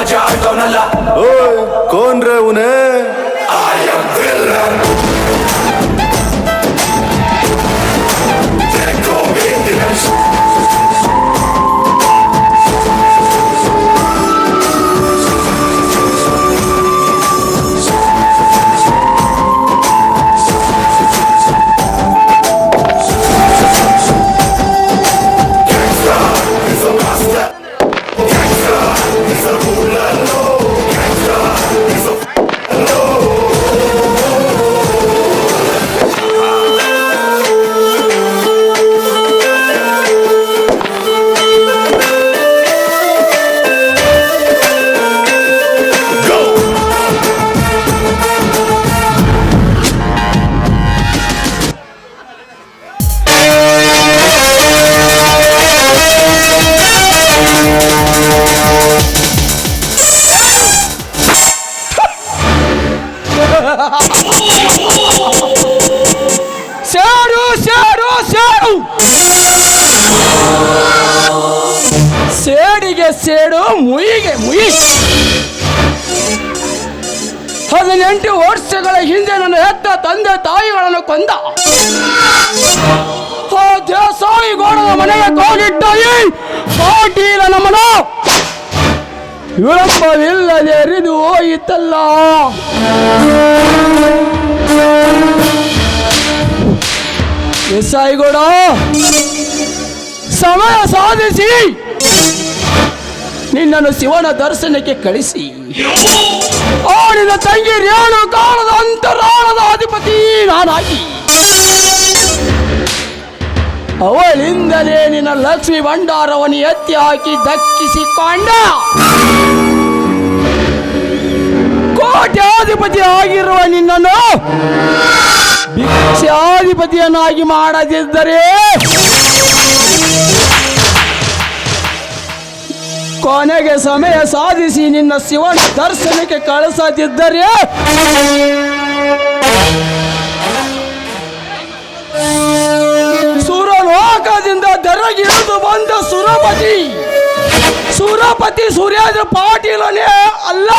मजा आउन होला ओए कोण रे उन्हें ಸೇಡು, ಮುಯಿಗೆ ಮುಯಿ ಹದಿನೆಂಟು ವರ್ಷಗಳ ಹಿಂದೆ ನನ್ನ ಹೆತ್ತ ತಂದೆ ತಾಯಿಗಳನ್ನು ಕೊಂದ. ದೇಸಾಯಿ ಗೋಡದ ಮನೆಗೆ ಕೋಲಿಟ್ಟ ಪಾಟೀಲ ನಮ್ಮನ ವಿಳಂಬವಿಲ್ಲದೆ ಎರಿದು ಹೋಯಿತಲ್ಲ. ದೇಸಾಯಿಗೌಡ ಸಮಯ ಸಾಧಿಸಿ. ನಿನ್ನನ್ನು ಶಿವನ ದರ್ಶನಕ್ಕೆ ಕಳಿಸಿ. ಆ ತಂಗಿ ರೇಣು ಕಾಲದ ಅಂತರಾಳದ ಅಧಿಪತಿ ನಾನಾಗಿ. ಅವಳಿಂದಲೇ ನಿನ್ನ ಲಕ್ಷ್ಮಿ ಭಂಡಾರವನ್ನು ಎತ್ತಿ ಹಾಕಿ ದಕ್ಕಿಸಿಕೊಂಡ. ಕೋಟ್ಯಾಧಿಪತಿ ಆಗಿರುವ ನಿನ್ನನ್ನು ಭಿಕ್ಷಾಧಿಪತಿಯನ್ನಾಗಿ ಮಾಡದಿದ್ದರೆ ಕೊನೆಗೆ ಸಮಯ ಸಾಧಿಸಿ ನಿನ್ನ ಶಿವನ ದರ್ಶನಕ್ಕೆ ಕಳಿಸದಿದ್ದರೆ. ಸುರಲೋಕದಿಂದ ದರಗಿಳಿದು ಬಂದ ಸುರಪತಿ. ಸುರಪತಿ ಸೂರ್ಯಾದ್ರ ಪಾಟೀಲನೇ ಅಲ್ಲ.